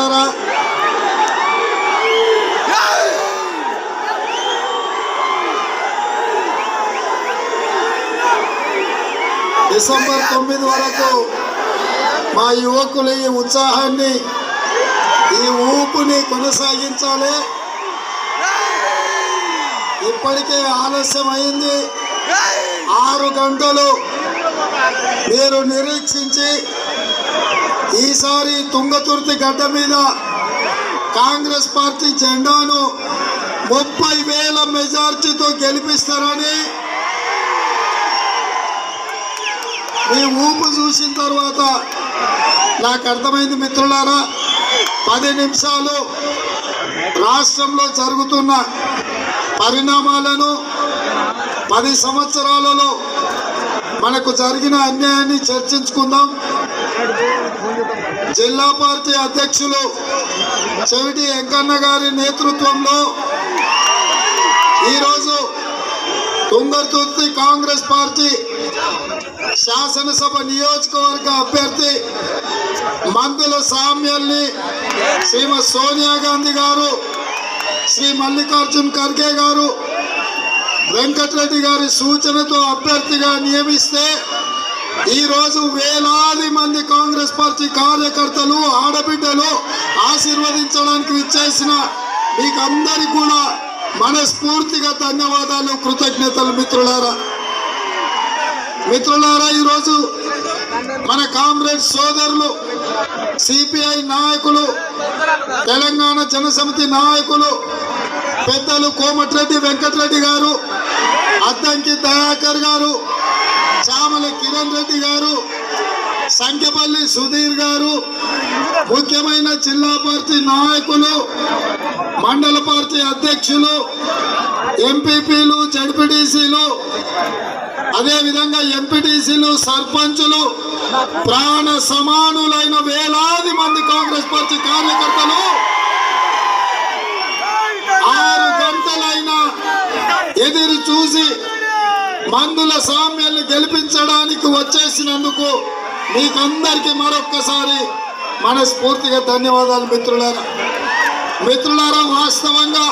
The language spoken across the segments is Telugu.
మిత్రులారా డిసెంబర్ తొమ్మిది వరకు మా యువకులు ఈ ఉత్సాహాన్ని ఈ ఊపుని కొనసాగించాలి. ఇప్పటికే ఆలస్యం అయింది. ఆరు గంటలు మీరు నిరీక్షించి ఈసారి తుంగతుర్తి గడ్డ మీద కాంగ్రెస్ పార్టీ జెండాను ముప్పై వేల మెజార్టీతో గెలిపిస్తారని మీ ఊపు చూసిన తర్వాత నాకు అర్థమైంది మిత్రులారా. పది నిమిషాలు రాష్ట్రంలో జరుగుతున్న పరిణామాలను పది సంవత్సరాలలో మనకు జరిగిన అన్యాయాన్ని చర్చించుకుందాం. జిల్లా పార్టీ అధ్యక్షులు చెవిటి వెంకన్న గారి నేతృత్వంలో ఈరోజు తుంగర్తుర్తి కాంగ్రెస్ పార్టీ శాసనసభ నియోజకవర్గ అభ్యర్థి మందుల సామ్యల్ని శ్రీమతి సోనియా గాంధీ గారు శ్రీ మల్లికార్జున్ ఖర్గే గారు వెంకటరెడ్డి గారి సూచనతో అభ్యర్థిగా నియమిస్తే ఈ రోజు వేలాది మంది కాంగ్రెస్ పార్టీ కార్యకర్తలు ఆడబిడ్డలు ఆశీర్వదించడానికి విచ్చేసిన మీకు కూడా మనస్ఫూర్తిగా ధన్యవాదాలు కృతజ్ఞతలు మిత్రులారా. మిత్రులారా ఈరోజు మన కామ్రేడ్ సోదరులు సిపిఐ నాయకులు తెలంగాణ జనసమితి నాయకులు పెద్దలు కోమటిరెడ్డి వెంకటరెడ్డి గారు అద్దంకి దయాకర్ గారు చామల కిరణ్ రెడ్డి గారు సంఖ్యపల్లి సుధీర్ గారు ముఖ్యమైన జిల్లా పార్టీ నాయకులు మండల పార్టీ అధ్యక్షులు ఎంపీపీలు జడ్పీటీసీలు అదేవిధంగా ఎంపీటీసీలు సర్పంచులు ప్రాణ సమానులైన వేలాది మంది కాంగ్రెస్ పార్టీ కార్యకర్తలు ఆరు గంటలైన ఎదురు చూసి మందుల సామ్యాన్ని గెలిపించడానికి వచ్చేసినందుకు మీకందరికీ మరొక్కసారి మనస్ఫూర్తిగా ధన్యవాదాలు మిత్రులారా. మిత్రులారా వాస్తవంగా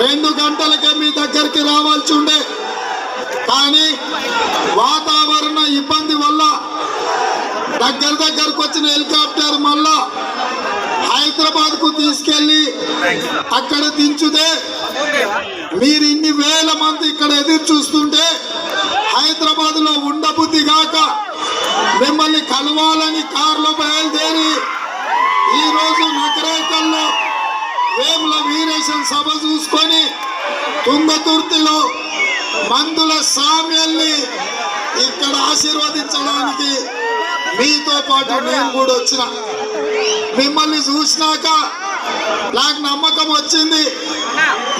రెండు గంటలకే మీ దగ్గరికి రావాల్సి ఉండే కానీ వాతావరణ ఇబ్బంది వల్ల దగ్గర దగ్గరకు వచ్చిన హెలికాప్టర్ మళ్ళా హైదరాబాద్కు అక్కడ దించుదే మీరు ఇన్ని వేల మంది ఇక్కడ ఎదురు చూస్తుంటే హైదరాబాద్లో ఉండబుద్ధి గాక మిమ్మల్ని కలవాలని కారులో బయలుదేరి ఈ రోజు నకరేకల్లో వేముల వీరేశం సభ చూసుకొని తుంగతుర్తిలో మందుల సామ్యల్ని ఇక్కడ ఆశీర్వదించడానికి మీతో పాటు నేను కూడా వచ్చిన. మిమ్మల్ని చూసినాక నాకు నమ్మకం వచ్చింది.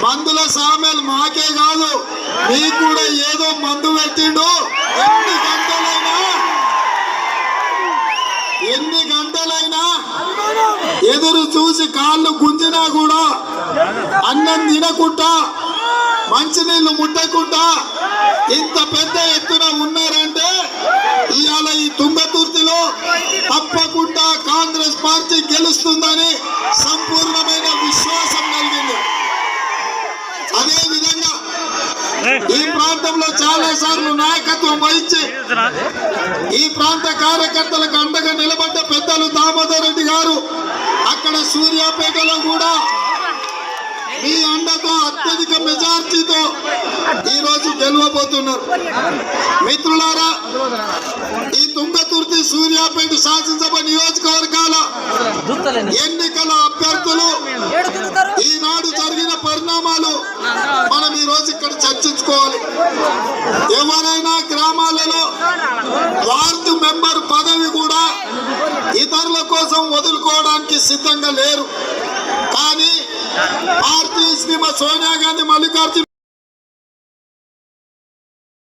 మందుల సామెలు మాకే కాదు మీకు కూడా ఏదో మందు పెట్టిండు. ఎన్ని గంటలైనా ఎన్ని గంటలైనా ఎదురు చూసి కాళ్ళు గుంజినా కూడా అన్నం తినకుండా మంచినీళ్ళు ముట్టకుండా ఇంత పెద్ద ఎత్తున ఉన్నారంటే ఇవాళ ఈ తుంగతుర్తిలో తప్పకుండా కాంగ్రెస్ పార్టీ గెలుస్తుందని సంపూర్ణమైన విశ్వాసం కలిగింది. అదే విధంగా ఈ ప్రాంతంలో చాలా సార్లు నాయకత్వం వహించి ఈ ప్రాంత కార్యకర్తలకు అండగా నిలబడ్డ పెద్దలు దామోదర్ రెడ్డి గారు అక్కడ సూర్యాపేటలో కూడా మీ అండతో అత్యధిక మెజార్టీతో ఈ రోజు గెలవబోతున్నారు. మిత్రులారా సూర్యాపేట శాసనసభ నియోజకవర్గాల ఎన్నికల అభ్యర్థులు ఈనాడు జరిగిన పరిణామాలు మనం ఈ రోజు ఇక్కడ చర్చించుకోవాలి. ఎవరైనా గ్రామాలలో వార్డు మెంబర్ పదవి కూడా ఇతరుల కోసం వదులుకోవడానికి సిద్ధంగా లేరు. కానీ పార్టీ శ్రీమతి సోనియా గాంధీ మల్లికార్జున